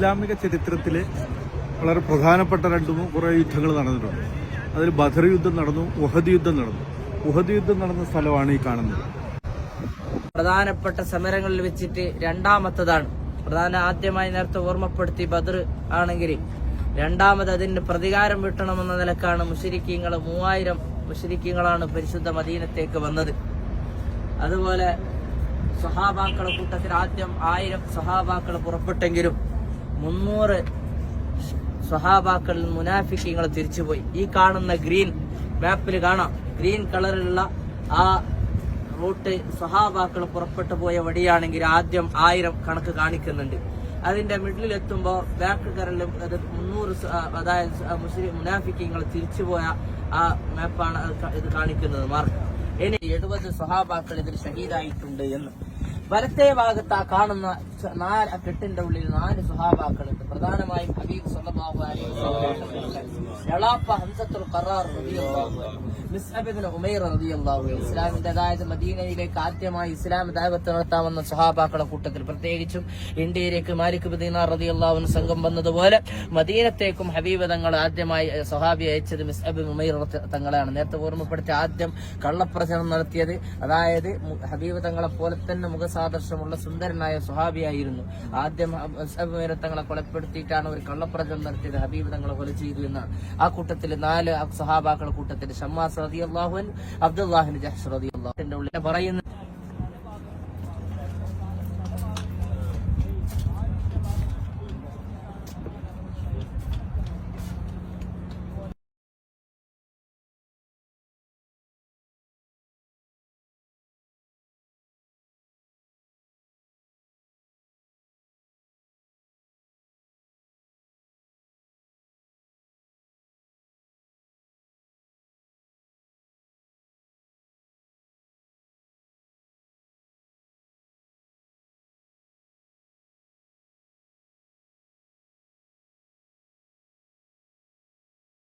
ഇസ്ലാമിക ചരിത്രത്തിൽ വളരെ പ്രധാനപ്പെട്ട രണ്ട് കുറേ യുദ്ധങ്ങൾ നടന്നിട്ടുണ്ട്. അതിൽ ബദർ യുദ്ധം നടന്നു ഉഹദ് യുദ്ധം നടന്നു. ഉഹദ് യുദ്ധം നടന്ന സ്ഥലമാണ് ഈ കാണുന്നത്. പ്രധാനപ്പെട്ട സമരങ്ങളിൽ വെച്ചിട്ട് രണ്ടാമത്തതാണ്. പ്രധാന ആദ്യമായി നേരത്തെ ഓർമ്മപ്പെടുത്തി ബദർ ആണെങ്കിൽ രണ്ടാമത് അതിന് പ്രതികാരം വീട്ടണമെന്ന നിലക്കാണ് മുഷരിക്കീങ്ങൾ മൂവായിരം മുഷരിക്കീങ്ങളാണ് പരിശുദ്ധ മദീനത്തേക്ക് വന്നത്. അതുപോലെ സഹാബാക്കളുടെ കൂട്ടത്തിൽ ആദ്യം ആയിരം സഹാബാക്കൾ പുറപ്പെട്ടെങ്കിലും മുന്നൂറ് സ്വഹാബാക്കളിൽ മുനാഫിക്കങ്ങൾ തിരിച്ചുപോയി. ഈ കാണുന്ന ഗ്രീൻ മാപ്പിൽ കാണാം. ഗ്രീൻ കളറിലുള്ള ആ റൂട്ട് സ്വഹാബാക്കൾ പുറപ്പെട്ടു പോയ വഴിയാണെങ്കിൽ ആദ്യം ആയിരം കണക്ക് കാണിക്കുന്നുണ്ട്. അതിന്റെ മിഡിലിൽ എത്തുമ്പോൾ ബാക്ക് കരലും അത് മുന്നൂറ് അതായത് മുസ്ലിം മുനാഫിക്കിങ്ങൾ തിരിച്ചുപോയ ആ മാപ്പാണ് ഇത് കാണിക്കുന്നത്. മാർക്ക്. ഇനി എഴുപത് സ്വഹാബാക്കൾ ഇതിൽ ഷഹീദായിട്ടുണ്ട് എന്ന്. വലത്തെ ഭാഗത്ത് ആ കാണുന്ന നാല് കെട്ടിന്റെ ഉള്ളിൽ നാല് സുഹാബാക്കളുണ്ട്. പ്രധാനമായും ഹബീബ് സല്ലല്ലാഹു അലൈഹി വസല്ലം ഹംസത്തുൽ ഖറാർ റളിയല്ലാഹു മിസ്അബ് റളിയല്ലാഹു ഇസ്ലാമിന്റെ അതായത് മദീനയിലേക്ക് ആദ്യമായി ഇസ്ലാം ദൈവത്ത് നടത്താമെന്ന സുഹാബാക്കളുടെ കൂട്ടത്തിൽ പ്രത്യേകിച്ചും ഇന്ത്യയിലേക്ക് മാലിക് ബദീന റളിയല്ലാഹു സംഘം വന്നതുപോലെ മദീനത്തേക്കും ഹബീബ് തങ്ങൾ ആദ്യമായി സഹാബി അയച്ചത് മിസ് അബിൻ ഉമൈർ തങ്ങളാണ് നേരത്തെ ഓർമ്മപ്പെടുത്തി ആദ്യം കള്ളപ്രചരണം നടത്തിയത്. അതായത് ഹബീബ് തങ്ങളെ പോലെ തന്നെ മുഖസാദർശമുള്ള സുന്ദരനായ സുഹാബിയായിരുന്നു ആദ്യം ഉമൈർ തങ്ങളെ കൊലപ്പെടുത്തിയിട്ടാണ് ഒരു കള്ളപ്രചരണം നടത്തിയത്. ഹബീബ് തങ്ങളെ കൊല ചെയ്തു എന്നാണ് ആ കൂട്ടത്തിൽ നാല് സഹാബാക്കളുടെ കൂട്ടത്തിൽ ഷമ്മാസ് റതി അള്ളാഹുൻ അബ്ദുല്ലാഹിൻ ജഹ്സ് റതി അള്ളാഹുന്റെ ഉള്ളിൽ പറയുന്നു